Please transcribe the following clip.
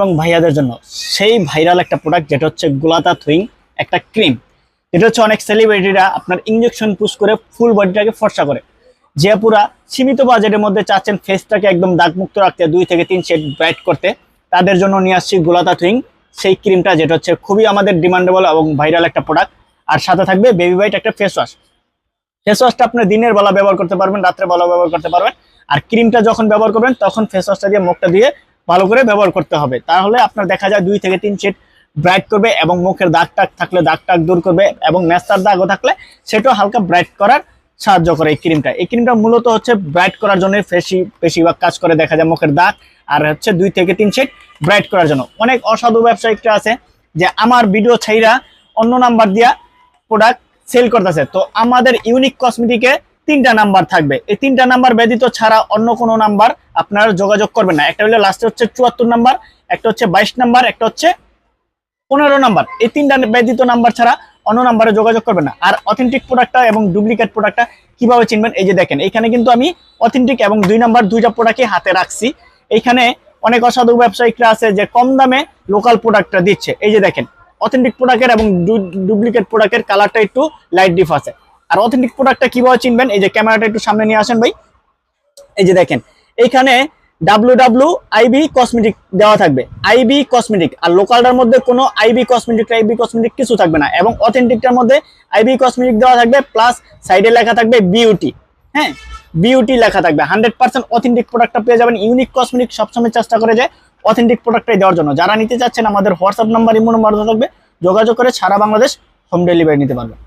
এবং ভাইয়াদের জন্য। সেই ভাইরাল একটা প্রোডাক্ট যেটা হচ্ছে গোলাতা থুইং, একটা ক্রিম। যেটা হচ্ছে অনেক সেলিব্রিটিরা আপনার ইঞ্জেকশন পুশ করে ফুল বডিটাকে ফর্সা করে। যে পুরা সীমিত বাজেটের মধ্যে চাচ্ছেন ফেসটাকে একদম দাগমুক্ত রাখতে, দুই থেকে তিন শেড ব্রাইট করতে। তাদের জন্য নিয়ে আসছি গোলাতা থুইং, সেই ক্রিমটা যেটা হচ্ছে খুবই আমাদের ডিমান্ডেবল এবং ভাইরাল একটা প্রোডাক্ট আর সাথে থাকবে বেবি বাইট একটা ফেস ওয়াশ ফেস ওয়াশটা আপনি দিনের বেলা ব্যবহার করতে পারবেন, রাত্রে বেলা ব্যবহার করতে পারবেন। আর ক্রিমটা যখন ব্যবহার করবেন, তখন ফেস ওয়াশটা দিয়ে মুখটা দিয়ে ভালো করে ব্যবহার করতে হবে। তাহলে আপনার দেখা যায় দুই থেকে তিন শেড ব্রাইট করবে এবং মুখের দাগ টাগ থাকলে দাগ টাগ দূর করবে এবং ন্যাস্তার দাগও থাকলে সেটাও হালকা ব্রাইট করার সাহায্য করে এই ক্রিমটা এই ক্রিমটা মূলত হচ্ছে ব্রাইট করার জন্য বেশি, বেশিরভাগ কাজ করে দেখা যায় মুখের দাগ আর হচ্ছে দুই থেকে তিন শেড ব্রাইট করার জন্য। অনেক অসাধু ব্যবসায়িকরা আছে যে আমার ভিডিও ছাইরা অন্য নাম্বার দিয়া প্রোডাক্ট সেল করতেছে। তো আমাদের ইউনিক কসমেটিকে তিনটা নাম্বার থাকবে। এই তিনটা নাম্বার ব্যতীত ছাড়া অন্য কোনো নাম্বার আপনারা যোগাযোগ করবেন না। একটা হলো লাস্টে হচ্ছে চুয়াত্তর নাম্বার, একটা হচ্ছে বাইশ নাম্বার, একটা হচ্ছে পনেরো নাম্বার। এই তিনটা ব্যতীত নাম্বার ছাড়া অন্য নাম্বারে যোগাযোগ করবেন না। আর অথেন্টিক প্রোডাক্টটা এবং ডুপ্লিকেট প্রোডাক্টটা কীভাবে চিনবেন? এই যে দেখেন, এখানে কিন্তু আমি অথেন্টিক এবং দুই নাম্বার দুইটা প্রোডাক্টই হাতে রাখছি। এইখানে অনেক অসাধু ব্যবসায়িকরা আছে যে কম দামে লোকাল প্রোডাক্টটা দিচ্ছে। এই যে দেখেন অথেন্টিক প্রোডাক্টের এবং ডুপ্লিকেট প্রোডাক্টের কালারটা একটু লাইট ডিফ আছে আর অথেন্টিক প্রোডাক্টটা কীভাবে চিনবেন? এই যে ক্যামেরাটা একটু সামনে নিয়ে আসেন ভাই। এই যে দেখেন, এইখানে ডাব্লিউ ডাব্লিউ আইবি কসমেটিক দেওয়া থাকবে। আইবি কসমেটিক আর লোকালটার মধ্যে কোনো আইবি কসমেটিক আইবি কসমেটিক কিছু থাকবে না। এবং অথেন্টিকটার মধ্যে আইবি কসমেটিক দেওয়া থাকবে প্লাস সাইডে লেখা থাকবে বিউটি হ্যাঁ বিউটি লেখা থাকবে। হান্ড্রেড পার্সেন্ট অথেন্টিক প্রোডাক্টটা পেয়ে যাবেন। ইউনিক কসমেটিক সবসময় চেষ্টা করে যে অথেন্টিক প্রোডাক্টটাই দেওয়ার জন্য। যারা নিতে চাচ্ছেন, আমাদের হোয়াটসঅ্যাপ নাম্বার ইমো নাম্বার থাকবে। যোগাযোগ করে সারা বাংলাদেশ হোম ডেলিভারি নিতে পারবেন।